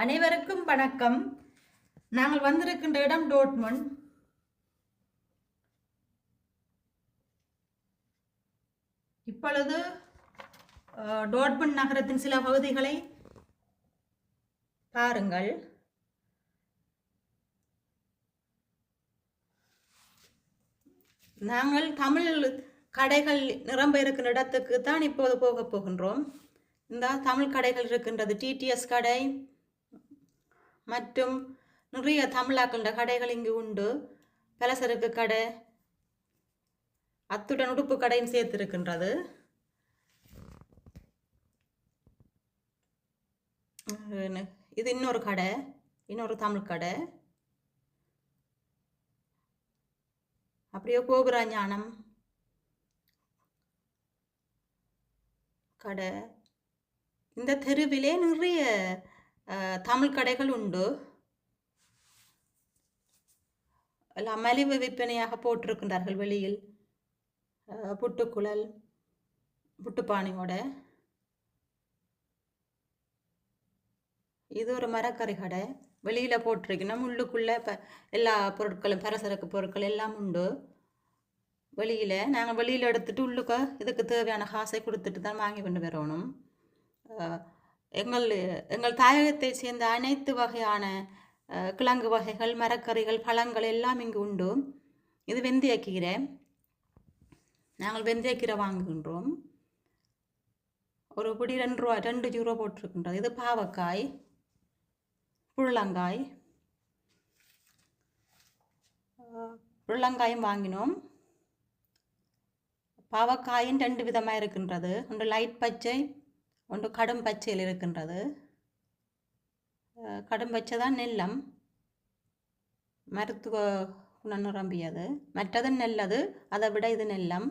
அனைவருக்கும் வணக்கம். நாங்கள் வந்திருக்கின்ற இடம் டோட்மண்ட் இப்பொழுது டோட்மன் டோட்மண்ட் நகரத்தின் சில பகுதிகளை பாருங்கள். நாங்கள் தமிழ் கடைகள் நிரம்ப இருக்கின்ற இடத்துக்கு தான் இப்போது போக போகின்றோம். இந்த தமிழ் கடைகள் இருக்கின்றது. டிடிஎஸ் கடை மற்றும் நிறைய தமிழாக்கின்ற கடைகள் இங்கு உண்டு. பலசரக்கு கடை அத்துடன் உடுப்பு கடையும் சேர்த்திருக்கின்றது. இது இன்னொரு கடை இன்னொரு தமிழ் கடை. அப்படியே கோபுரா ஞானம் கடை. இந்த தெருவிலே நிறைய தமிழ் கடைகள் உண்டு. எல்லாம் மலிவு விற்பனையாக போட்டிருக்கின்றார்கள் வெளியில். புட்டுக்குழல் புட்டுப்பானையோட. இது ஒரு மரக்கறி கடை. வெளியில் போட்டிருக்கணும் உள்ளுக்குள்ளே இப்போ எல்லா பொருட்களும் பரசரக்கு பொருட்கள் எல்லாம் உண்டு. வெளியில் நாங்கள் வெளியில் எடுத்துட்டு உள்ளுக்க இதுக்கு தேவையான காசை கொடுத்துட்டு தான் வாங்கி கொண்டு வரணும். எங்கள் எங்கள் தாயகத்தை சேர்ந்த அனைத்து வகையான கிழங்கு வகைகள் மரக்கறிகள் பழங்கள் எல்லாம் இங்கு உண்டு. இது வெந்தயக்கீரை. நாங்கள் வெந்தயக்கீரை வாங்குகின்றோம். ஒரு பிடி ரெண்டு ரூபா ரெண்டு ஜீரோ போட்டிருக்கின்றது. இது பாவக்காய் புள்ளங்காய் புள்ளங்காயும் வாங்கினோம். பாவக்காயும் ரெண்டு விதமாக இருக்கின்றது. ஒன்று லைட் பச்சை ஒன்று கடும் பச்சையில் இருக்கின்றது. கடும் பச்சை தான் நெல்லம். மருத்துவ குணம் நிரம்பியது மற்றது நெல்லது அதை விட இது நெல்லம்.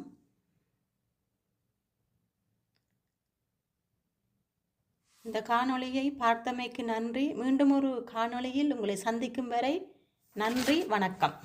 இந்த காணொளியை பார்த்தமைக்கு நன்றி. மீண்டும் ஒரு காணொளியில் உங்களை சந்திக்கும் வரை நன்றி வணக்கம்.